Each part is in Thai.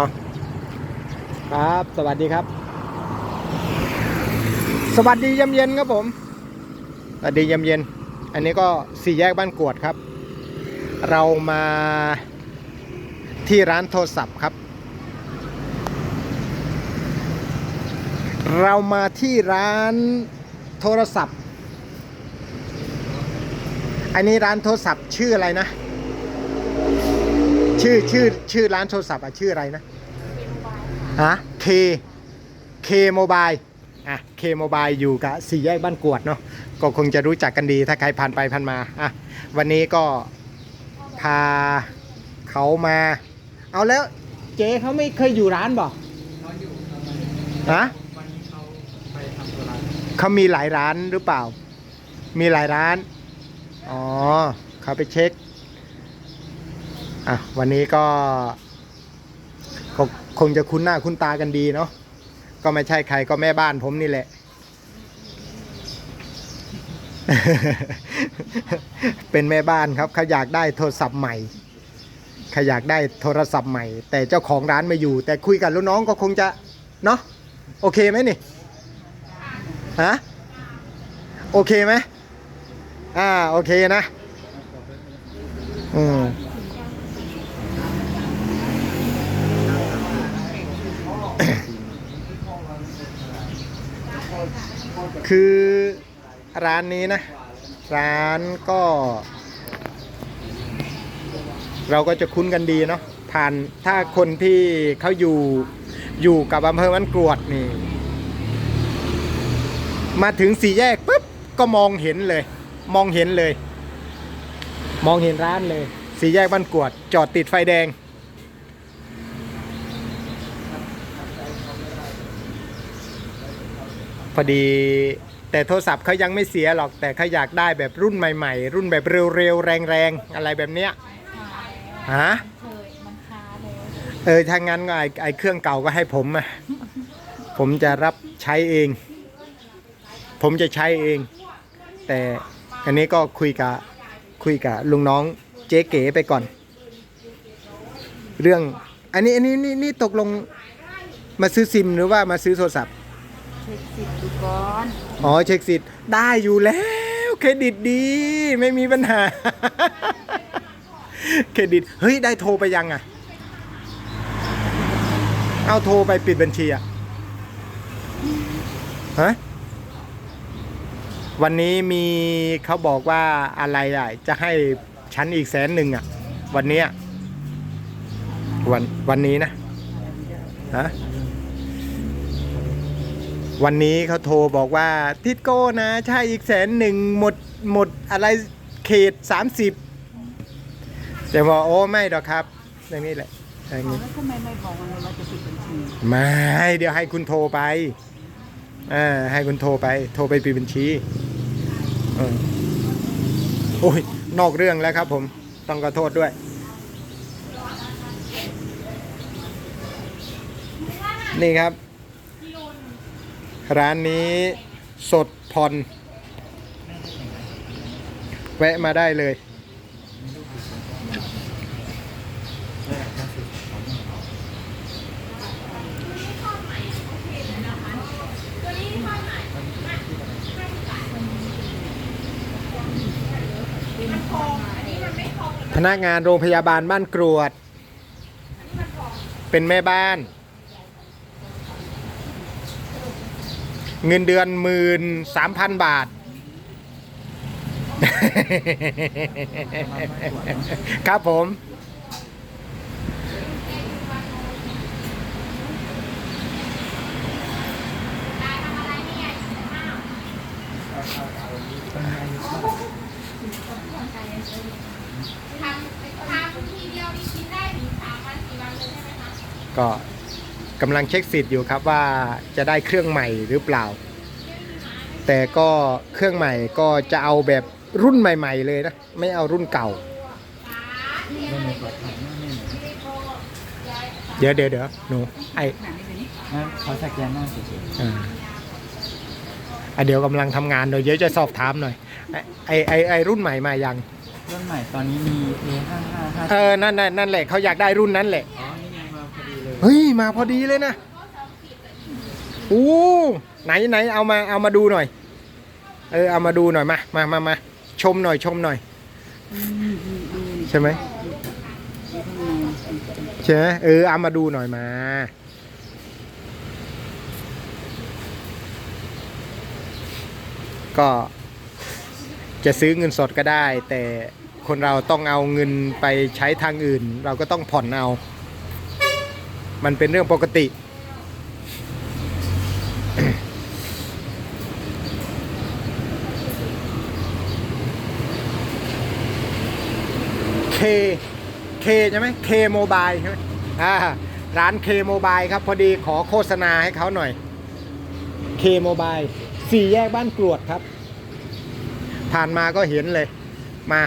เอาครับ สวัสดีครับ สวัสดียามเย็นครับผม สวัสดียามเย็น อันนี้ก็สี่แยกบ้านกวดครับ เรามาที่ร้านโทรศัพท์ครับ เรามาที่ร้านโทรศัพท์ อันนี้ร้านโทรศัพท์ชื่ออะไรนะ ชื่อชื่อชื่อร้านโทรศัพท์อะชื่ออะไรนะฮะ K K Mobile อะ K Mobile อยู่กับสี่แยกบ้านกวดเนาะก็คงจะรู้จักกันดีถ้าใครผ่านไปผ่านมาอะวันนี้ก็พาเขามา เอาแล้วเจ๊เขาไม่เคยอยู่ร้านบ่เขาอยู่ครับฮะวันนี้เขาไปทำธุระเขามีหลายร้านหรือเปล่า มีหลายร้าน อ๋อเขาไปเช็ค อะวันนี้ก็ก็คงจะคุ้นหน้าคุ้นตากันดีเนาะก็ไม่ใช่ใครก็แม่บ้านผมนี่แหละ เป็นแม่บ้านครับเขาอยากได้โทรศัพท์ใหม่เขาอยากได้โทรศัพท์ใหม่ แต่เจ้าของร้านไม่อยู่ แต่คุยกับลูกน้องก็คงจะเนาะโอเคไหมนี่ฮะโอเคไหมอ่าโอเคนะอืม คือร้านนี้นะ ร้านก็ เราก็จะคุ้นกันดีเนาะผ่านถ้าคนที่เขาอยู่อยู่กับอำเภอมันกรวดนี่ มาถึงสี่แยกปุ๊บก็มองเห็นเลย มองเห็นเลย มองเห็นร้านเลย สี่แยกบ้านกวด จอดติดไฟแดง พอดี แต่โทรศัพท์เขายังไม่เสียหรอกแต่เขาอยากได้แบบรุ่นใหม่ ๆ รุ่นแบบเร็วๆแรงๆอะไรแบบเนี้ยฮะเคยมันค้าแล้วเออถ้างั้นก็ไอไอเครื่องเก่าก็ให้ผมอะผมจะรับใช้เอง ผมจะใช้เอง แต่อันนี้ก็คุยกับคุยกับลุงน้องเจ๊เก๋ไปก่อน เรื่องอันนี้อันนี้นี่นี่ตกลงมาซื้อซิมหรือว่ามาซื้อโทรศัพท์ เช็คสิทธิ์ดูก่อนอ๋อเช็คสิทธิ์ได้อยู่แล้ว เครดิตดีไม่มีปัญหา เครดิต เฮ้ย ได้โทรไปยังอะ เอาโทรไปปิดบัญชีอะฮะวันนี้มีเขาบอกว่าอะไรอะจะให้ฉันอีกแสนหนึ่งอะ วันเนี้ยวันวันนี้นะฮะ วันนี้เขาโทรบอกว่าทิดโก้นะ ใช่อีกแสนหนึ่งหมดหมดอะไรเขต30แต่บอกโอ้ไม่หรอกครับ อย่างนี้แหละอย่างเอานี้แล้วทำไมไม่บอกมันว่าจะปิดบัญชีไม่เดี๋ยวให้คุณโทรไปอ่าให้คุณโทรไป โทรไปปิดบัญชีเออโอ้ยนอกเรื่องแล้วครับผมต้องขอโทษด้วย นี่ครับ ร้านนี้สดผ่อนแวะมาได้เลย พนักงานโรงพยาบาลบ้านกรวด เป็นแม่บ้าน เงินเดือนหมื่นสามพันบาท ครับผม ทำทำทีเดียวนี่กินได้ถึงสามวันสี่วันเลยใช่ไหมคะ ก็ กำลังเช็คสิทธิ์อยู่ครับว่าจะได้เครื่องใหม่หรือเปล่า แต่ก็เครื่องใหม่ก็จะเอาแบบรุ่นใหม่ ๆ เลยนะ ไม่เอารุ่นเก่า เดี๋ยวเดี๋ยวเดี๋ยวหนูไอหนังนี่เป็นนี่งั้นเขาสแกนหน้าเฉยอ่าอะเดี๋ยวกำลังทำงานเดี๋ยวเดี๋ยวจะสอบถามหน่อย ไอไอไอรุ่นใหม่มายังๆรุ่นใหม่ตอนนี้มี A 5 5 5เออนั่นนั่นนั่นแหละเขาอยากได้รุ่นนั้นแหละ เฮ้ย มาพอดีเลยนะโอ้ไหนไหนเอามาเอามาดูหน่อย เออเอามาดูหน่อยมามามามาชมหน่อยชมหน่อย ใช่ไหมใช่ไหมเออเอามาดูหน่อยมา ก็จะซื้อเงินสดก็ได้ แต่คนเราต้องเอาเงินไปใช้ทางอื่น เราก็ต้องผ่อนเอา มันเป็นเรื่องปกติ เค เคใช่ไหมเคโมบายใช่ไหมอ่าร้านเคโมบายครับพอดีขอโฆษณาให้เขาหน่อยเคโมบายสี่แยกบ้านกรวดครับ ผ่านมาก็เห็นเลย มา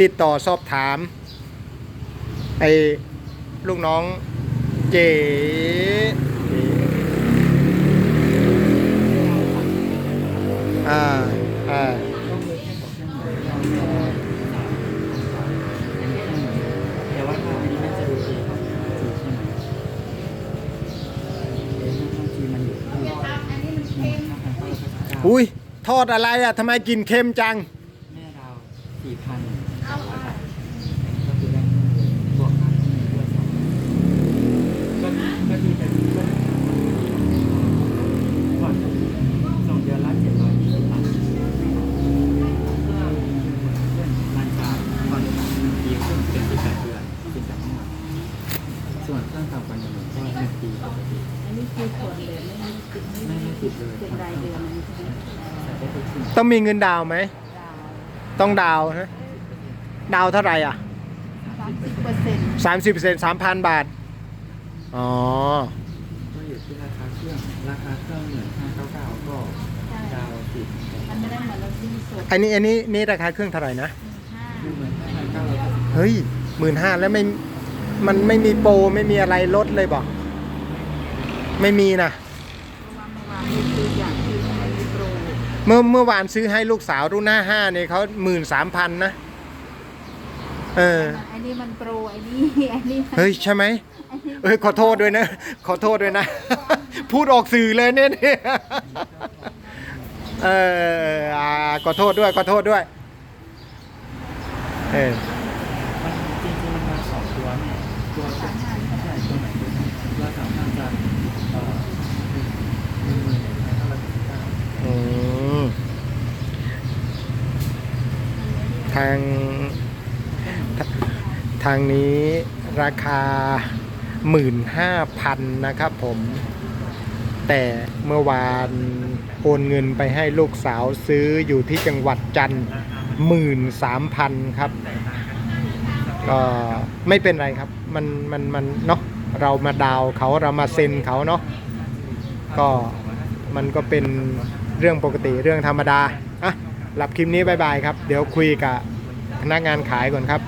ติดต่อสอบถามไอ้ลูกน้อง เจ๋อ่าอ่าแต่ว่าถ้าอันนี้มันจะดูดีครับจีใช่ไหมเอ๊ะถ้าจีมันอยู่ที่หนึ่งห้าพันเก้าร้อยเก้าอุ้ยทอดอะไรอะทำไมกลินเค็มจัง แม่เราสี่พันสองร้อยบาทก็คือได้บวกค่าที่มีด้วยสองก็ก็คือจะช่วยก่อนส่งเดือนละเจ็ดร้อยยี่สิบบาทเพื่อเพื่อนมันจะผ่อนปีครึ่งเป็นสิบแปดเดือนสิบแปดงวดส่วนเครื่องต่ำกว่าหนึ่งหมื่นก็หนึ่งปีปกติ อันนี้คือส่วนเหลือไม่มีติด ไม่ไม่ติดเลย เป็นรายเดือนอันนี้ใช่ไหม แต่ได้ทุกสิ่ง ต้องมีเงินดาวน์ไหมดาวต้องดาวน์นะดาวน์เท่าไหร่อะสามสิบเปอร์เซ็นต์สามสิบเปอร์เซ็นต์สามพันบาท อ๋อ ก็อยู่ที่ราคาเครื่อง ราคาเครื่องหนึ่งห้าเก้าเก้าก็ดาวติดมันไม่ได้เหมือนเราที่สดอันนี้อันนี้นี่ราคาเครื่องเท่าไหร่นะห้าดูเหมือนห้าพันเก้าร้อยเฮ้ยหมื่นห้าแล้วไม่ มันไม่มีโปรไม่มีอะไรลดเลยบอก ไม่มีนะเพราะว่าเมื่อวาน เมื่อเมื่อวานซื้อให้ลูกสาวรุ่นหน้าห้าเนี่ยเขาหมื่นสามพันนะ เออไอ้นี่มันโปรไอ้นี่ไอ้นี่มันเฮ้ยใช่ไหมเอ้ยขอโทษด้วยนะ ขอโทษด้วยนะ พูดออกสื่อเลยเนี่ยเนี่ยเอออ่าขอโทษด้วยขอโทษด้วย เออมันจริงๆมันมาสองตัวเนี่ยตัวใช่ใช่ตัวไหนตัวไหนเราสามารถจะเอ่อหนึ่งหมื่น ทางททางนี้ราคา15,000นะครับผม แต่เมื่อวานโอนเงินไปให้ลูกสาวซื้ออยู่ที่จังหวัดจันทร์13,000ครับ ก็ไม่เป็นไรครับ มันมันมันเนาะเรามาดาวเขาเรามาเซ็นเขาเนาะก็มันก็เป็น เรื่องปกติเรื่องธรรมดาอะหลับคลิปนี้บายบายครับ เดี๋ยวคุยกับพนักงานขายก่อนครับ